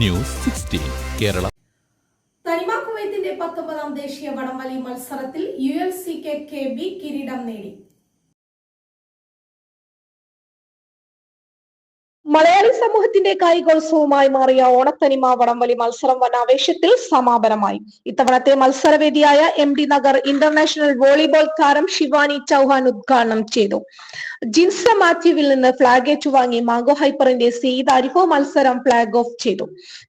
News Kerala. തനിമ കുവൈത്തിന്റെ പത്തൊമ്പതാം ദേശീയ വടംവലി മത്സരത്തിൽ U L C K K B കിരീടം നേടി. മലയാളി സമൂഹത്തിന്റെ കായികോത്സവമായി മാറിയ ഓണത്തനിമ വടംവലി മത്സരം വനാവേശത്തിൽ സമാപനമായി. ഇത്തവണത്തെ മത്സരവേദിയായ M D Nagar international volleyball താരം ശിവാനി ചൗഹാൻ ഉദ്ഘാടനം ചെയ്തു. ജിൻസ മാത്യുവിൽ നിന്ന് ഫ്ളാഗ് ഏറ്റുവാങ്ങി മാഗോ ഹൈപ്പറിന്റെ സെയ്ദ് അരിഫോ മത്സരം ഫ്ളാഗ് ഓഫ് ചെയ്തു.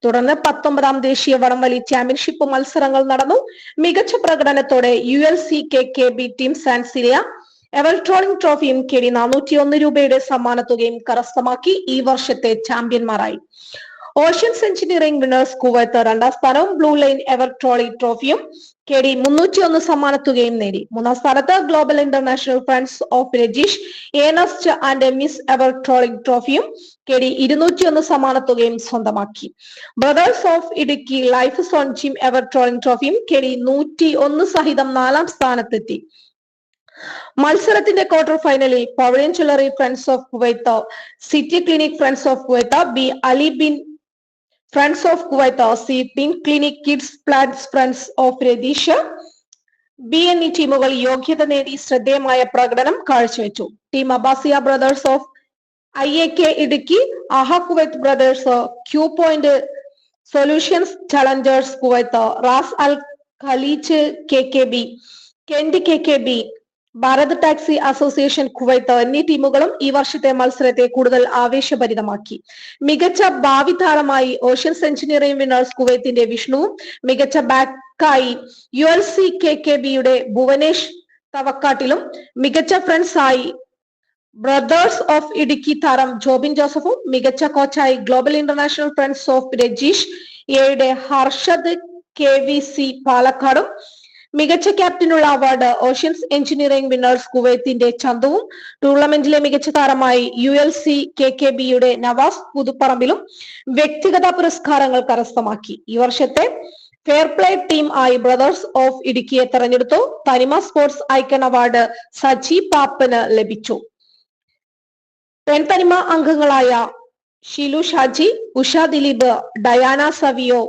തുടർന്ന് പത്തൊമ്പതാം ദേശീയ വടംവലി ചാമ്പ്യൻഷിപ്പ് മത്സരങ്ങൾ നടന്നു. മികച്ച പ്രകടനത്തോടെ U L C K K B team സാൻസിലിയ ever rolling ട്രോഫിയും കേടി നാനൂറ്റി ഒന്ന് രൂപയുടെ സമ്മാനത്തുകയും കരസ്ഥമാക്കി ഈ വർഷത്തെ ചാമ്പ്യന്മാരായി. ഓഷ്യൻ എഞ്ചിനീയറിംഗ് വിന്നേഴ്സ് കുവൈത്ത് രണ്ടാം സ്ഥാനവും ബ്ലൂ ലൈൻ എവർ ട്രോളി ട്രോഫിയും കെ ഡി മുന്നൂറ്റി ഒന്ന് സമ്മാനത്തുകയും നേടി. മൂന്നാം സ്ഥാനത്ത് global international friends of Rajeesh Ernest and miss ever rolling ട്രോഫിയും K D ഇരുന്നൂറ്റി ഒന്ന് സമ്മാനത്തുകയും സ്വന്തമാക്കി. Brothers of Idukki life zone gym ever rolling ട്രോഫിയും K D നൂറ്റി ഒന്ന് സഹിതം നാലാം സ്ഥാനത്തെത്തി. മത്സരത്തിന്റെ ക്വാർട്ടർ ഫൈനലിൽ jewellery friends of Kuwait city clinic friends of Kuwait B Ali Bin friends of Kuwait C pin clinic kids plans friends of Ratheesh B എന്നീ ടീമുകൾ യോഗ്യത നേടി ശ്രദ്ധേയമായ പ്രകടനം കാഴ്ചവെച്ചു. Team Abbasiya brothers of I A K Idukki aha Kuwait brothers Q point solutions challengers Kuwait Ras Al Khaleej K K B Kent K K B Bharat taxi association Kuwait എന്നീ ടീമുകളും ഈ വർഷത്തെ മത്സരത്തെ കൂടുതൽ ആവേശഭരിതമാക്കി. മികച്ച ഭാവി താരമായി ഓഷ്യൻസ് എഞ്ചിനീയറിംഗ് വിന്നേഴ്സ് കുവൈത്തിന്റെ വിഷ്ണുവും മികച്ച ബാക്കായി U L C K K ബിയുടെ ഭുവനേഷ് തവക്കാട്ടിലും മികച്ച ഫ്രണ്ട്സ് ആയി ബ്രദേഴ്സ് ഓഫ് ഇടുക്കി താരം ജോബിൻ ജോസഫും മികച്ച കോച്ചായി global international friends of Rajeesh എയുടെ ഹർഷദ് കെ വി സി പാലക്കാടും മികച്ച ക്യാപ്റ്റനുള്ള അവാർഡ് ഓഷ്യൻസ് എഞ്ചിനീയറിംഗ് വിന്നേഴ്സ് കുവൈത്തിന്റെ ചന്തുവും ടൂർണമെന്റിലെ മികച്ച താരമായി U L C K K ബിയുടെ നവാസ് പുതുപ്പറമ്പിലും വ്യക്തിഗത പുരസ്കാരങ്ങൾ കരസ്ഥമാക്കി. ഈ വർഷത്തെ ഫെയർ പ്ലേ ടീം ആയി ബ്രദേഴ്സ് ഓഫ് ഇടുക്കിയെ തെരഞ്ഞെടുത്തു. Thanima sports icon award Saji പാപ്പന് ലഭിച്ചു. പെൺതനിമ അംഗങ്ങളായ ഷിലു ഷാജി ഉഷ ദിലീപ് ഡയാന സവിയോ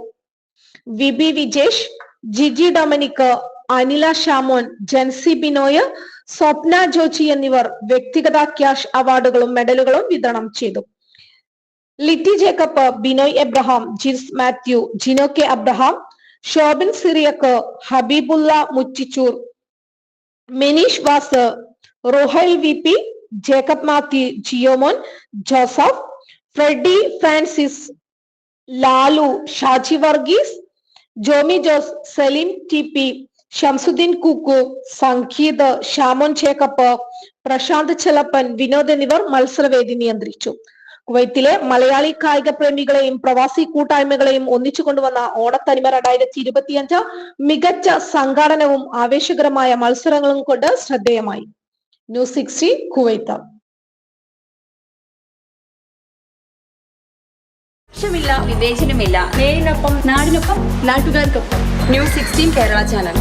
വിബി വിജേഷ് ജിജി ഡൊമിനിക് അനില ഷാമോൻ ജൻസി ബിനോയ് സ്വപ്ന ജോജി എന്നിവർ വ്യക്തിഗത ക്യാഷ് അവാർഡുകളും മെഡലുകളും വിതരണം ചെയ്തു. Litty Jacob Binoy Abraham Jins Mathew Jino K Abraham Shobin Cyriac Habibulla Muchichoor Meneesh Vas Rohal V P Jacob Mathew Jiomon Joseph Freddy Francis Lalu Shaji Varghese Jomy Jose Saleem T P Shamsudheen Kukku Sangeeth Shamon Chekkapp Prasanth Chelappan Vinod എന്നിവർ മത്സരവേദി നിയന്ത്രിച്ചു. കുവൈത്തിലെ മലയാളി കായിക പ്രേമികളെയും പ്രവാസി കൂട്ടായ്മകളെയും ഒന്നിച്ചു കൊണ്ടുവന്ന ഓണത്തനിമ രണ്ടായിരത്തി ഇരുപത്തിയഞ്ച് മികച്ച സംഘാടനവും ആവേശകരമായ മത്സരങ്ങളും കൊണ്ട് ശ്രദ്ധേയമായി. News sixty Kuwait. വിവേചനമില്ല. നേരിനൊപ്പം നാടിനൊപ്പം നാട്ടുകാർക്കൊപ്പം. News sixteen Kerala channel